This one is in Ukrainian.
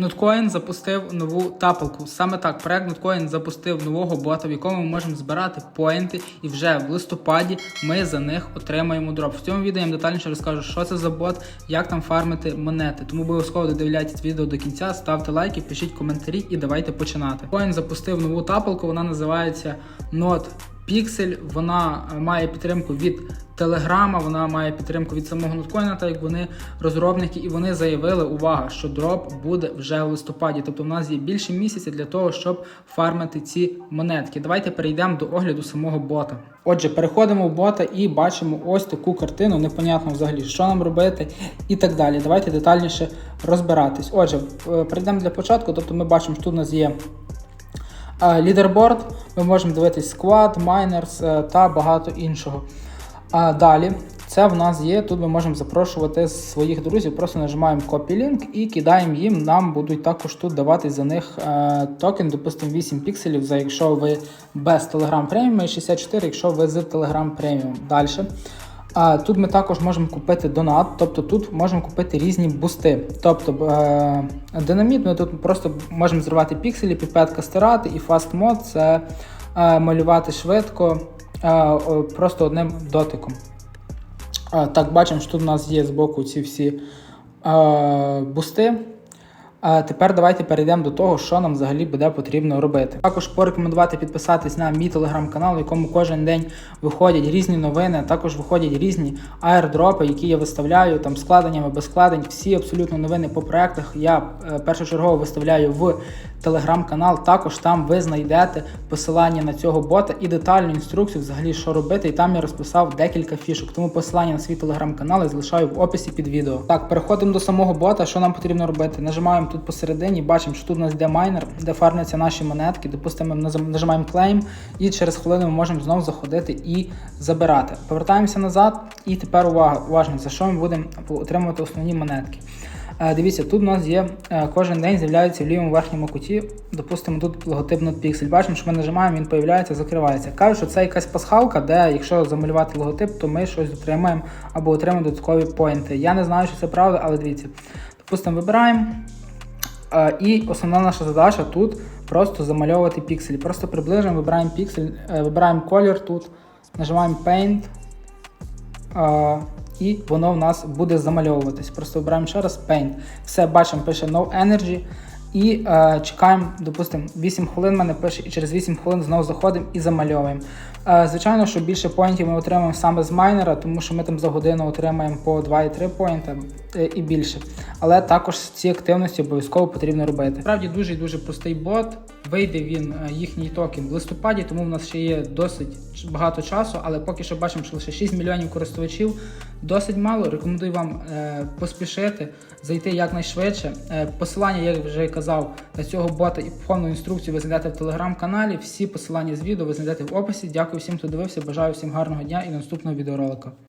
Notcoin запустив нову тапалку. Саме так, проект Notcoin запустив нового бота, в якому ми можемо збирати поінти, і вже в листопаді ми за них отримаємо дроп. В цьому відео я вам детальніше розкажу, що це за бот, як там фармити монети. Тому обов'язково додивляйтесь відео до кінця, ставте лайки, пишіть коментарі і давайте починати. Coin запустив нову тапалку, вона називається Not Pixel. Вона е, має підтримку від Телеграма, вона має підтримку від самого Ноткоїна, так як вони розробники, і вони заявили, увага, що дроп буде вже в листопаді. Тобто в нас є більше місяця для того, щоб фармити ці монетки. Давайте перейдемо до огляду самого бота. Отже, переходимо в бота і бачимо ось таку картину. Непонятно взагалі, що нам робити і так далі. Давайте детальніше розбиратись. Отже, е, перейдемо для початку. Тобто ми бачимо, що тут у нас є лідерборд, ми можемо дивитись склад, майнерс та багато іншого. А далі це в нас є. Тут ми можемо запрошувати своїх друзів. Просто нажимаємо Copy Link і кидаємо їм. Нам будуть також тут давати за них е, токен, допустимо, 8 пікселів, за якщо ви без Telegram Premium і 64, якщо ви з Telegram Premium. Далі. А тут ми також можемо купити донат, тобто тут можемо купити різні бусти. Тобто е, динаміт, ми тут просто можемо зривати пікселі, піпетка стирати, і фаст мод це е, малювати швидко, е, просто одним дотиком. А, так, бачимо, що тут у нас є збоку ці всі е, бусти. А тепер давайте перейдемо до того, що нам взагалі буде потрібно робити. Також порекомендувати підписатись на мій телеграм-канал, в якому кожен день виходять різні новини, також виходять різні аердропи, які я виставляю там складеннями, без складень. Всі абсолютно новини по проектах я е, першочергово виставляю в телеграм-канал. Також там ви знайдете посилання на цього бота і детальну інструкцію, взагалі, що робити. І там я розписав декілька фішок. Тому посилання на свій телеграм-канал я залишаю в описі під відео. Так, переходимо до самого бота. Що нам потрібно робити? Нажимаємо тут посередині, бачимо, що тут у нас йде майнер, де фармляться наші монетки. Допустимо, ми нажимаємо claim, і через хвилину ми можемо знову заходити і забирати. Повертаємося назад, і тепер увага, уважно, за що ми будемо отримувати основні монетки. Е, Дивіться, тут у нас є е, кожен день з'являється в лівому верхньому куті. Допустимо, тут логотип NotPixel. Бачимо, що ми нажимаємо, він появляється, закривається. Кажуть, що це якась пасхалка, де якщо замалювати логотип, то ми щось отримаємо або отримаємо додаткові поінти. Я не знаю, що це правда, але дивіться. Допустимо, вибираємо. І основна наша задача тут просто замальовувати пікселі. Просто приближуємо, вибираємо піксель, е, вибираємо колір тут, нажимаємо Paint. І воно в нас буде замальовуватись. Просто вибираємо ще раз Paint. Все, бачимо, пише No Energy. І е, чекаємо, допустимо, 8 хвилин мене пише, і через 8 хвилин знову заходимо і замальовуємо. Е, звичайно, що більше поінтів ми отримаємо саме з майнера, тому що ми там за годину отримаємо по 2,3 поінта е, і більше. Але також ці активності обов'язково потрібно робити. Справді дуже і дуже простий бот. Вийде він е, їхній токен в листопаді, тому в нас ще є досить багато часу, але поки що бачимо, що лише 6 мільйонів користувачів. Досить мало. Рекомендую вам поспішити, зайти якнайшвидше. Посилання, як вже казав, на цього бота і повну інструкцію ви знайдете в телеграм-каналі. Всі посилання з відео ви знайдете в описі. Дякую всім, хто дивився. Бажаю всім гарного дня і наступного відеоролика.